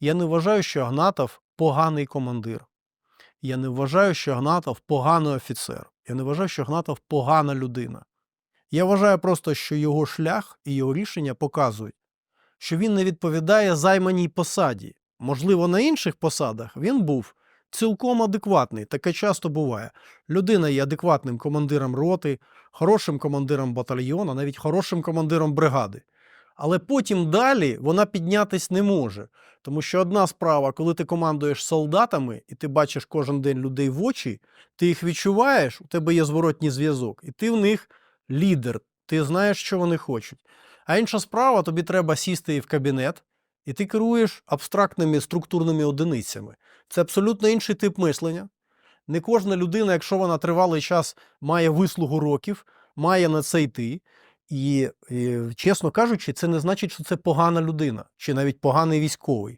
Я не вважаю, що Гнатов поганий командир. Я не вважаю, що Гнатов поганий офіцер. Я не вважаю, що Гнатов погана людина. Я вважаю просто, що його шлях і його рішення показують, що він не відповідає займаній посаді. Можливо, на інших посадах він був цілком адекватний. Таке часто буває. Людина є адекватним командиром роти, хорошим командиром батальйону, навіть хорошим командиром бригади. Але потім далі вона піднятись не може. Тому що одна справа, коли ти командуєш солдатами, і ти бачиш кожен день людей в очі, ти їх відчуваєш, у тебе є зворотній зв'язок, і ти в них лідер, ти знаєш, що вони хочуть. А інша справа, тобі треба сісти в кабінет, і ти керуєш абстрактними структурними одиницями. Це абсолютно інший тип мислення. Не кожна людина, якщо вона тривалий час має вислугу років, має на це йти. І, і, чесно кажучи, це не значить, що це погана людина чи навіть поганий військовий.